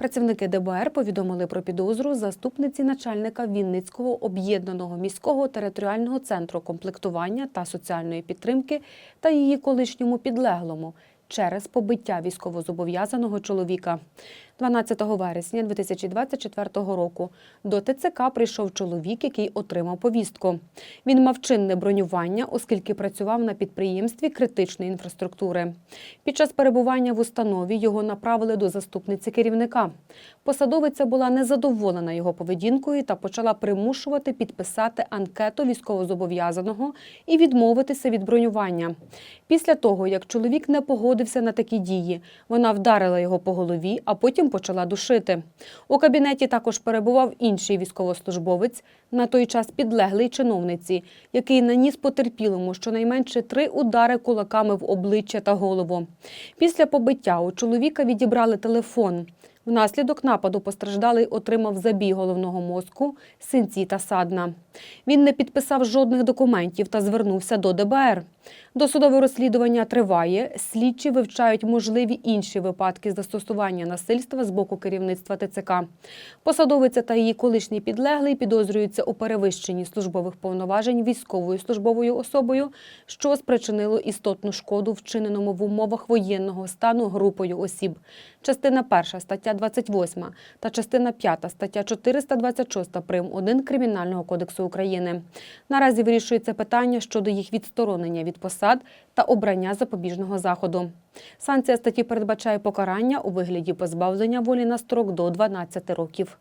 Працівники ДБР повідомили про підозру заступниці начальника Вінницького об'єднаного міського територіального центру комплектування та соціальної підтримки та її колишньому підлеглому через побиття військовозобов'язаного чоловіка. 12 вересня 2024 року до ТЦК прийшов чоловік, який отримав повістку. Він мав чинне бронювання, оскільки працював на підприємстві критичної інфраструктури. Під час перебування в установі його направили до заступниці керівника. Посадовиця була незадоволена його поведінкою та почала примушувати підписати анкету військовозобов'язаного і відмовитися від бронювання. Після того, як чоловік не погодився на такі дії, вона вдарила його по голові, а потім почала душити. У кабінеті також перебував інший військовослужбовець, на той час підлеглий чиновниці, який наніс потерпілому щонайменше три удари кулаками в обличчя та голову. Після побиття у чоловіка відібрали телефон. Внаслідок нападу постраждалий отримав забій головного мозку, синці та садна. Він не підписав жодних документів та звернувся до ДБР. Досудове розслідування триває. Слідчі вивчають можливі інші випадки застосування насильства з боку керівництва ТЦК. Посадовиця та її колишній підлеглий підозрюються у перевищенні службових повноважень військовою службовою особою, що спричинило істотну шкоду, вчиненому в умовах воєнного стану групою осіб. Частина 1 стаття 28 та частина 5 стаття 426 прим. 1 Кримінального кодексу України. Наразі вирішується питання щодо їх відсторонення від посад та обрання запобіжного заходу. Санкція статті передбачає покарання у вигляді позбавлення волі на строк до 12 років.